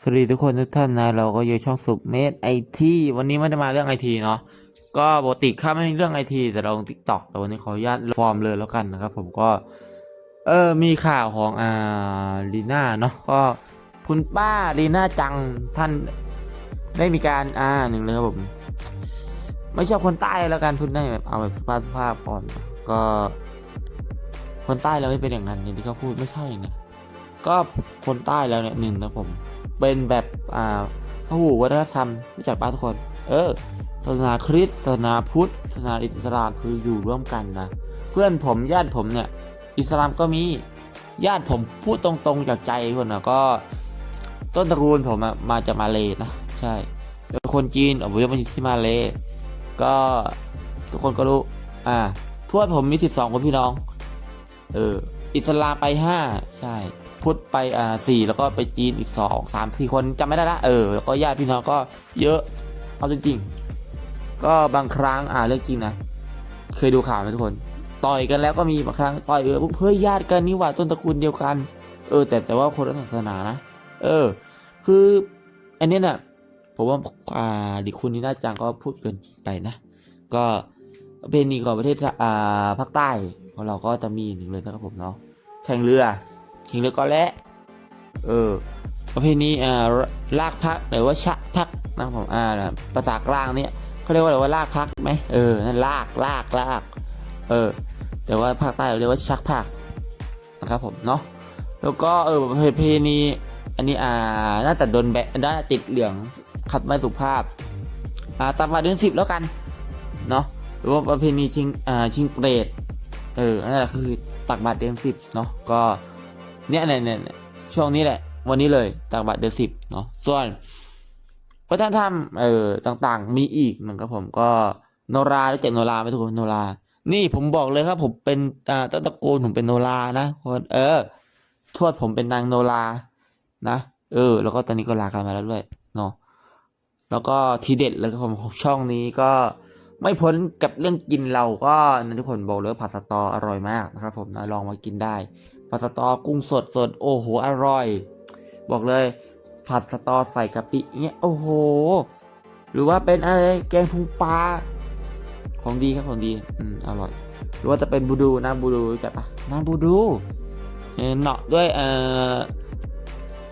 สวัสดีทุกคนทุกท่านนะเราก็อยู่ช่องสุบเมดไอทีวันนี้ไม่ได้มาเรื่องไอทีเนาะก็ปกติข้าไม่มีเรื่องไอทีแต่เราลงทิกตอกแต่วันนี้ขออนุญาตฟอร์มเลยแล้วกันนะครับ ผมก็ เออมีข่าวของอ่าลีน่าเนาะก็คุณป้าลีน่าจังท่านได้มีการอ่าหนึ่งเลยครับผมไม่ใช่คนใต้แล้วกันพูดได้แบบเอาแบบสุภาพสุภาพก่อนก็ คนใต้เราไม่เป็นอย่างนั้นอย่างที่เขาพูดไม่ใช่นะก็คนใต้แล้วเนี่ยหนึ่งนะผม เป็นแบบอ่าพหูวัฒนธรรมรู้จักป้าทุกคน เออศาสนาคริสต์ศาสนาพุทธศาสนาอิสลามคืออยู่ร่วมกันนะเพื่อนผมญาติผมเนี่ย อิสลามก็มีญาติผมพูดตรงๆจากใจคนนะก็ต้นตระกูลผมอะมาจากมาเลยนะ ใช่เป็นคนจีนอพยพมาอยู่ที่มาเลยก็ทุกคนก็รู้ อ่าทวดผมมีสิบสองคนพี่น้อง เออ อิสลามไปห้าใช่ พุทธไปอ่าสี่แล้วก็ไปจีนอีกสองสามสี่คนจำไม่ได้ละเออแล้วก็ญาติพี่น้องก็เยอะเอาจริงๆ ก็บางครั้งอ่าเรื่องจริงนะเคยดูข่าวไหมทุกคน ต่อยกันแล้วก็มีบางครั้งต่อยเออปุ๊บเฮ้ยญาติกันนี่หว่าต้นตระกูลเดียวกัน เออ แต่แต่ว่าคนละศาสนานะเออ คืออันนี้น่ะผมว่าอ่าดิคุณนี่น่าจังก็พูดเกินไปนะ ก็เป็นอีกของประเทศอ่าภาคใต้ของเราก็จะมีหนึ่งเลยนะครับผมเนาะแข่งเรือ แข่งเรือก็และเออประเพณีอ่าลากพักหรือว่าชะพักนะครับผมอ่าภาษากลางเนี่ยเขาเรียกว่าอะไรว่าลากพักไหมเออนั่นลากลากลากเออ แต่ว่าภาคใต้เราเรียกว่าชักพักนะครับผมเนาะแล้วก็เออประเพณีอันนี้อ่าน่าจะโดนแบนน่าติดเหลืองขัดไม่สุภาพอ่าตามมาเดือนสิบแล้วกันเนาะหรือว่าประเพณีชิงอ่าชิงเปรตเออนั่นแหละคือตักบาตรเดือนสิบเนาะก็ เนี่ยเนี่ยเนี่ยช่วงนี้แหละ วันนี้เลยตักบาตรเดือนสิบเนาะส่วนวัฒนธรรมเอ่อต่างๆ มีอีกนะครับผมก็โนรารู้จักโนราไหมทุกคนโนรา นี่ผมบอกเลยครับ ผมเป็นอ่าต้นตระกูลผมเป็นโนรานะคนเออ ทวดผมเป็นนางโนรานะเออ แล้วก็ตอนนี้ก็ลากันมาแล้วด้วยเนาะแล้วก็ทีเด็ดเลยครับผมช่องนี้ก็ไม่พ้นกับเรื่องกินเราก็นะทุกคนบอกเลยว่าผัดสตออร่อยมากนะครับผมนะลองมากินได้ ผัดสตอกุ้งสดสดโอ้โหอร่อย บอกเลย ผัดสตอใส่กะปิเนี่ยโอ้โห หรือว่าเป็นอะไรแกงพุงปลาของดีครับของดีอืมอร่อย หรือว่าจะเป็นบูดูนะบูดูรู้จักปะน้ำบูดูเออเนาะด้วยเอ่อ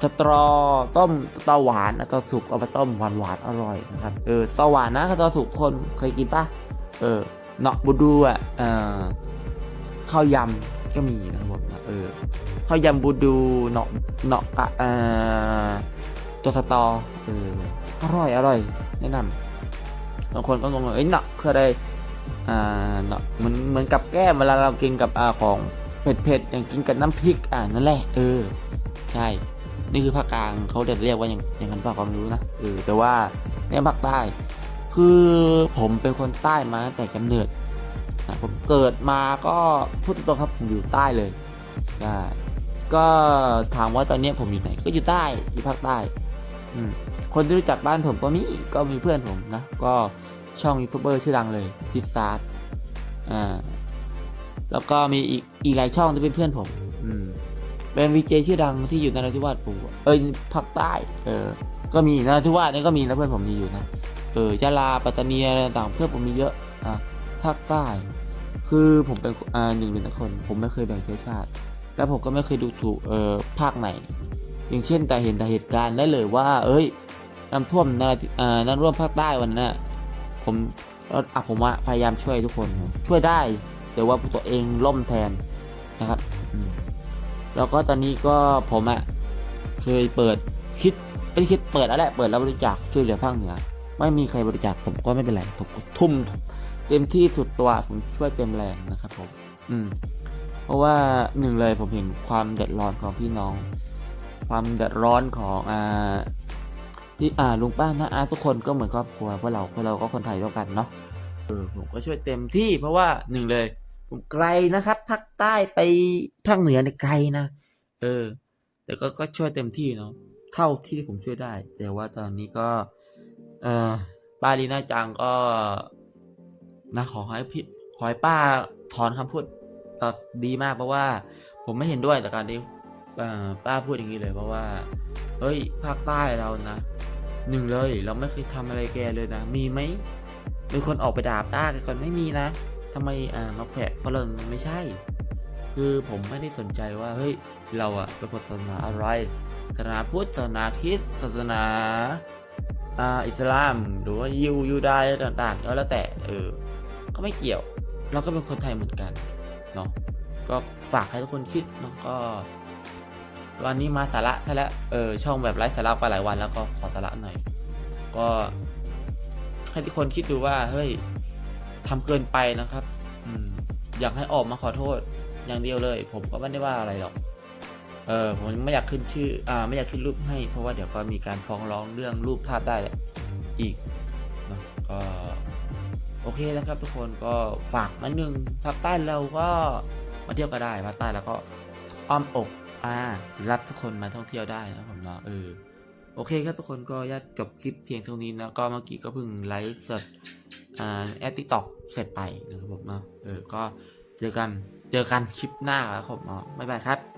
สตรอต้มสตอหวานสตอสุกเอาไปต้มหวานหวานอร่อยนะครับเออสตอหวานนะสตอสุกคนเคยกินปะเออเนาะบูดูอะเออข้าวยำ ก็มีนะครับผมนะเออข้าวยำบูดูเนาะเนาะกะอ่อตัวสตอเอออร่อยอร่อยแนะนำบางคนก็งงว่าเอ้ยเนาะคืออะไรอ่าเนาะเหมือนเหมือนกับแก้มเวลาเรากินกับอ่าของเผ็ดเผ็ดอย่างกินกับน้ำพริกอ่านั่นแหละเออ ใช่ นี่คือภาคกลางเขาจะเรียกว่าอย่างอย่างนั้นเปล่าก็ไม่รู้นะเออแต่ว่าเนี่ยภาคใต้คือผมเป็นคนใต้มาแต่กำเนิด นะผมเกิดมาก็พูดตรงๆครับผมอยู่ใต้เลยใช่ก็ถามว่าตอนนี้ผมอยู่ไหนก็อยู่ใต้อยู่ภาคใต้อืคนที่รู้จักบ้านผมก็มีก็มีเพื่อนผมนะ ก็ช่องยูทูบเบอร์ชื่อดังเลยซิสซาร์อ่าแล้วก็มีอีกอีกหลายช่องที่เป็นเพื่อนผม อืมเป็นวีเจชื่อดังที่อยู่ในราธิวาสปู่เอ้ยภาคใต้ เออ ก็มีนราธิวาสนี่ก็มีนะเพื่อนผมมีอยู่นะ เออยะลาปัตตานีอะไรต่างเพื่อนผมมีเยอะ อะ ภาคใต้ คือผมเป็นอ่าหนึ่งในคน ผมไม่เคยแบ่งเชื้อชาติ แล้วผมก็ไม่เคยดูถูกเออภาคไหน อย่างเช่นแต่เห็นแต่เหตุการณ์ได้เลยว่า เอ้ยน้ำท่วมนาอ่าน้ำร่วมภาคใต้วันนั้นผมอะผมว่าพยายามช่วยทุกคน ช่วยได้ แต่ว่าตัวเองล่มแทนนะครับแล้วก็ตอนนี้ก็ผมอะเคยเปิดคิดไม่คิดเปิดแล้วแหละเปิดแล้วบริจาคช่วยเหลือภาคเหนือ ไม่มีใครบริจาคผมก็ไม่เป็นไรผมก็ทุ่ม เต็มที่สุดตัวผมช่วยเต็มแรงนะครับผมอืมเพราะว่าหนึ่งเลยผมเห็นความเดือดร้อนของพี่น้อง ความเดือดร้อนของอ่าที่อ่าลุงป้านะอาทุกคนก็เหมือนครอบครัวพวกเราพวกเราก็คนไทยด้วยกันเนาะเออผมก็ช่วยเต็มที่ เพราะว่าหนึ่งเลย ผมไกลนะครับภาคใต้ไปภาคเหนือเนี่ยไกลนะเออ แต่ก็ก็ช่วยเต็มที่เนาะเท่าที่ผมช่วยได้ แต่ว่าตอนนี้ก็ เออป้าลีน่าจังก็ นะขอให้พี่ขอให้ป้าถอนคำพูดตอบดีมากเพราะว่าผมไม่เห็นด้วยแต่การที่ป้าพูดอย่างนี้เลยเพราะว่าเฮ้ยภาคใต้เรานะหนึ่งเลยเราไม่เคยทำอะไรแกเลยนะ มีไหมมีคนออกไปด่าป้าแกคนไม่มีนะทำไมอ่ามาแขวะเพราะเราไม่ใช่ คือผมไม่ได้สนใจว่าเฮ้ยเราอะเป็นคนศาสนาอะไรศาสนาพุทธศาสนาคริสต์ศาสนาอ่าอิสลามหรือว่ายิวยูดายต่างๆก็แล้วแต่เออ ก็ไม่เกี่ยว เราก็เป็นคนไทยเหมือนกันเนาะก็ฝากให้ทุกคนคิดเนาะก็ วันนี้มาสาระใช่แล้วเออช่องแบบไร้สาระไปหลายวันแล้วก็ขอสาระหน่อย ก็ให้ทุกคนคิดดูว่าเฮ้ยทำเกินไปนะครับอืมอยากให้ออกมาขอโทษอย่างเดียวเลย ผมก็ไม่ได้ว่าอะไรหรอกเออผมไม่อยากขึ้นชื่ออ่าไม่อยากขึ้นรูปให้ เพราะว่าเดี๋ยวก็มีการฟ้องร้องเรื่องรูปภาพได้แหละอีกเนะก็ เคนะครับทุกคนก็ฝากมาหนึ่งภาคใต้เราก็มาเที่ยวก็ได้ภาคใต้แล้วก็อ้อมอกอ่ารับทุกคนมาท่องเที่ยวได้นะครับผมเนาะเออโอเคครับทุกคนก็ญาติจบคลิปเพียงเท่านี้นะก็เมื่อกี้ก็เพิ่งไลฟ์สดอ่าแอดติ๊กต็อกเสร็จไปนะครับผมเนาะเออก็เจอกันเจอกันคลิปหน้าครับผมเนาะบ๊ายบายครับ